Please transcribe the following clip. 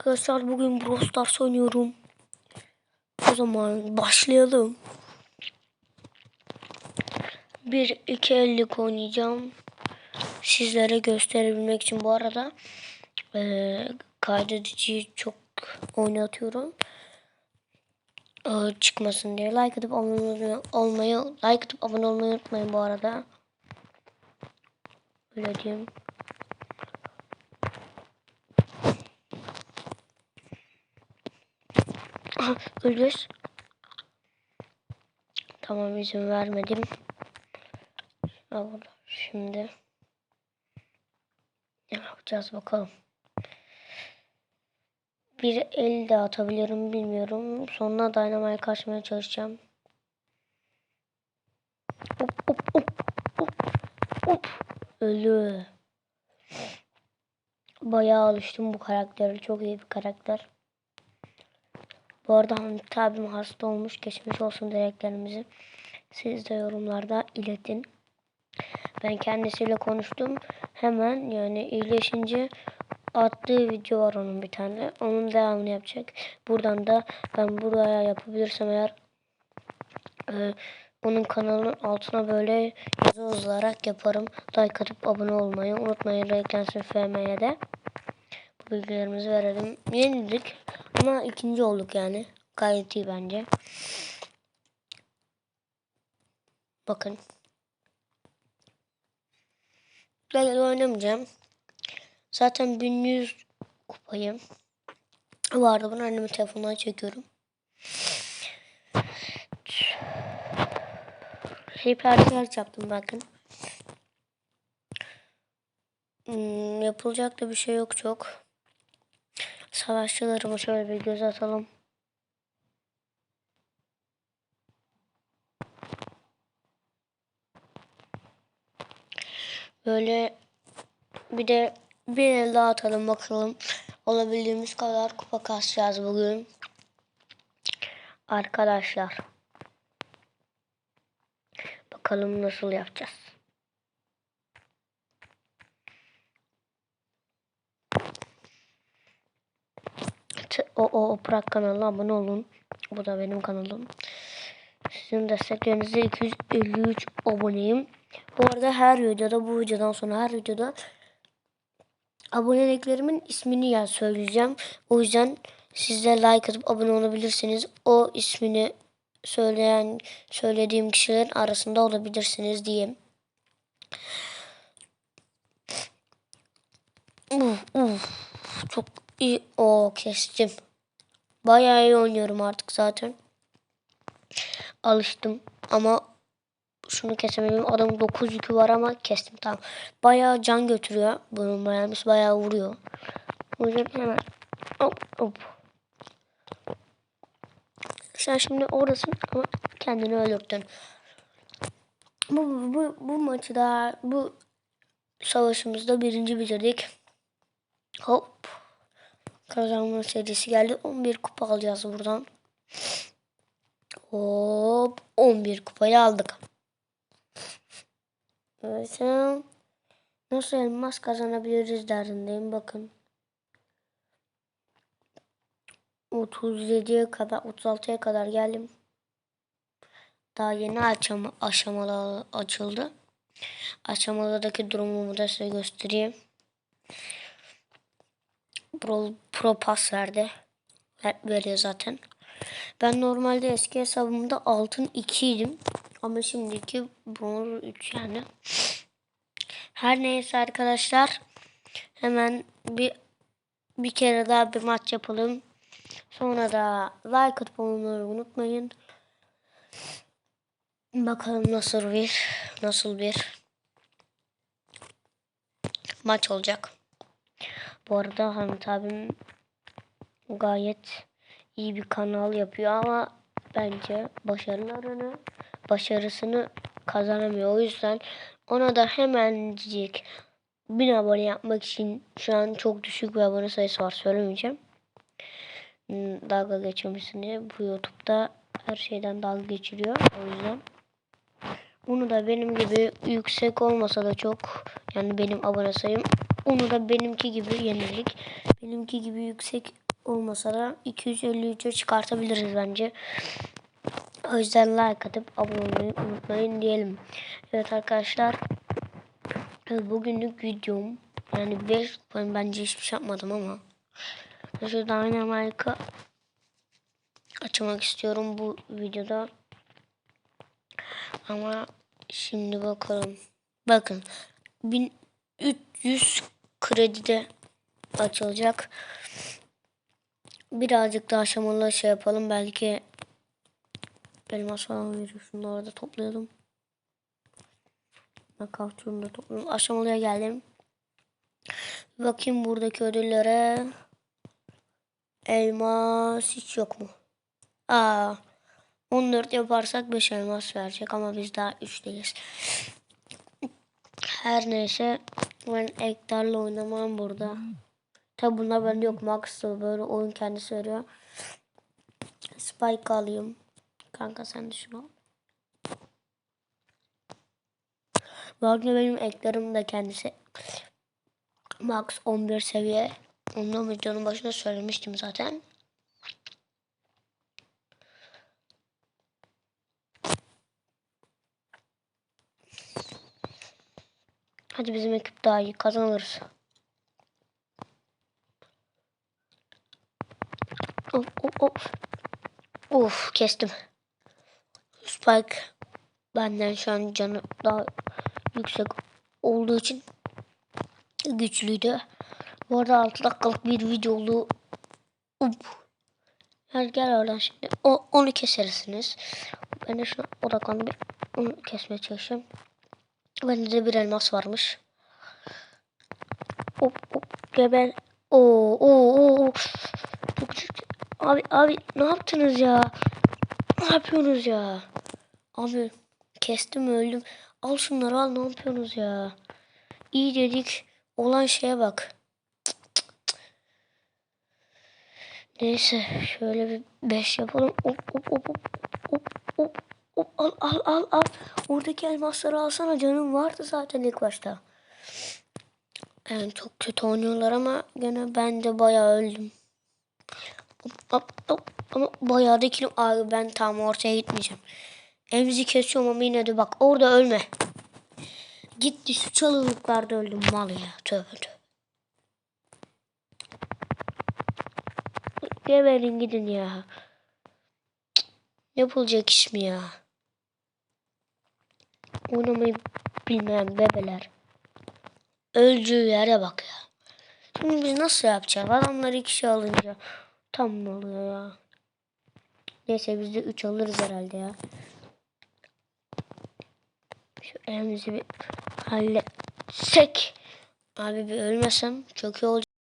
Arkadaşlar bugün Brawl Stars oynuyorum. O zaman başlayalım. Bir iki ellik oynayacağım. Sizlere gösterebilmek için bu arada eee kaydediciyi çok oynatıyorum. Eee, çıkmasın diye like atıp abone olmayı like atıp abone olmayı unutmayın bu arada. Öyle diyeyim. Ölüyoruz. Tamam izin vermedim. Şimdi ne yapacağız bakalım. Bir el de atabilirim bilmiyorum. Sonuna Dynamite kaçmaya çalışacağım. Hop hop hop hop hop. Ölü. Bayağı alıştım bu karaktere. Çok iyi bir karakter. Bu arada Hamit abim hasta olmuş. Geçmiş olsun dileklerimizi. Siz de yorumlarda iletin. Ben kendisiyle konuştum. Hemen yani iyileşince attığı video var onun bir tane. Onun devamını yapacak. Buradan da ben buraya yapabilirsem eğer e, onun kanalının altına böyle yazı yazılarak yaparım. Like atıp abone olmayı unutmayın. Renklensin FM'ye de. Bu bilgilerimizi verelim. Yenildik ama ikinci olduk yani. Gayet iyi bence. Bakın. Ben oynamayacağım. Zaten 1100 kupayım. Arada bunu annemin telefonundan çekiyorum. Hipercharge yaptım bakın. Hmm, yapılacak da bir şey yok çok. Savaşçılarıma şöyle bir göz atalım. Böyle bir de bir el daha atalım bakalım. Olabildiğimiz kadar kupa kasacağız bugün. Arkadaşlar. Bakalım nasıl yapacağız. O o Oprak kanalına abone olun. Bu da benim kanalım. Sizin desteklerinize 253 aboneyim. Bu arada her videoda bu videodan sonra her videoda aboneliklerimin ismini ya söyleyeceğim. O yüzden siz de like atıp abone olabilirsiniz. O ismini söyleyen söylediğim kişilerin arasında olabilirsiniz diyeyim. Uf, uf, çok iyi. O kestim. Bayağı iyi oynuyorum artık zaten. Alıştım ama şunu kesemedim. Adamın 9 yükü var ama kestim tamam. Bayağı can götürüyor. Bunun bayağı, bayağı vuruyor. O yüzden hemen hop hop. Sen şimdi oradasın ama kendini öldürdün. Bu, bu, bu maçı da bu savaşımızda birinci bitirdik. Hop. Kazanma serisi geldi. 11 kupa alacağız buradan. Hop. 11 kupayı aldık. Evet. Nasıl elmas kazanabiliriz derdindeyim. Bakın. 37'ye kadar 36'ya kadar geldim. Daha yeni aşama, aşamalar açıldı. Aşamalardaki durumumu da size göstereyim. Pro, pro pas verdi. Ver, veriyor zaten. Ben normalde eski hesabımda altın 2 idim. Ama şimdiki bronz 3 yani. Her neyse arkadaşlar. Hemen bir bir kere daha bir maç yapalım. Sonra da like onları unutmayın. Bakalım nasıl bir nasıl bir maç olacak. Bu arada Hamit abim gayet iyi bir kanal yapıyor ama bence başarılarını başarısını kazanamıyor. O yüzden ona da hemencik bin abone yapmak için şu an çok düşük bir abone sayısı var söylemeyeceğim. Dalga geçmemişsin diye bu YouTube'da her şeyden dalga geçiriyor. O yüzden onu da benim gibi yüksek olmasa da çok yani benim abone sayım onu da benimki gibi yenilik benimki gibi yüksek olmasa da 253'e çıkartabiliriz bence. O yüzden like atıp abone olmayı unutmayın diyelim. Evet arkadaşlar. Bugünlük videom yani 5 ben bence hiçbir şey yapmadım ama şu Dynamite'ı açmak istiyorum bu videoda. Ama şimdi bakalım. Bakın 1300 kredide açılacak. Birazcık daha aşamalı şey yapalım. Belki elmas falan veriyor. Şunları da toplayalım. Nakavtunu da toplayalım. Aşamalıya geldim. Bakayım buradaki ödüllere. Elmas hiç yok mu? Aa, 14 yaparsak 5 elmas verecek ama biz daha 3'teyiz. Her neyse ben ektarla oynamam burada. Tabi bunlar bende yok. Max böyle oyun kendisi veriyor. Spike alayım. Kanka sen de şunu al. Arada benim eklerim de kendisi. Max 11 seviye. Ondan videonun başında söylemiştim zaten. Hadi bizim ekip daha iyi kazanırız. Of of of. Of kestim. Spike benden şu an canı daha yüksek olduğu için güçlüydü. Bu arada 6 dakikalık bir video oldu. Up. Gel, gel oradan şimdi. O, onu kesersiniz. Ben de şuna odaklandım. Bir onu kesmeye çalışıyorum. Bende de bir elmas varmış. Hop hop geber. Oo oo oo. Çok çok. Abi abi ne yaptınız ya? Ne yapıyorsunuz ya? Abi kestim öldüm. Al şunları al ne yapıyorsunuz ya? İyi dedik. Olan şeye bak. Neyse şöyle bir 5 yapalım. Hop hop hop hop hop hop al al al al. Oradaki elmasları alsana canım vardı zaten ilk başta. Yani çok kötü oynuyorlar ama gene ben de bayağı öldüm. Hop, hop, hop. Ama bayağı da kilim. Abi ben tam ortaya gitmeyeceğim. Emzi kesiyorum ama yine de bak orada ölme. Gitti şu çalılıklarda öldüm mal ya. Tövbe tövbe. Geberin gidin ya. Yapılacak iş mi ya? Oynamayı bilmeyen bebeler. Öldüğü yere bak ya. Şimdi biz nasıl yapacağız? Adamlar iki şey alınca tam mı oluyor ya? Neyse biz de 3 alırız herhalde ya. Şu elimizi bir halletsek. Abi bir ölmesem çok iyi olacak.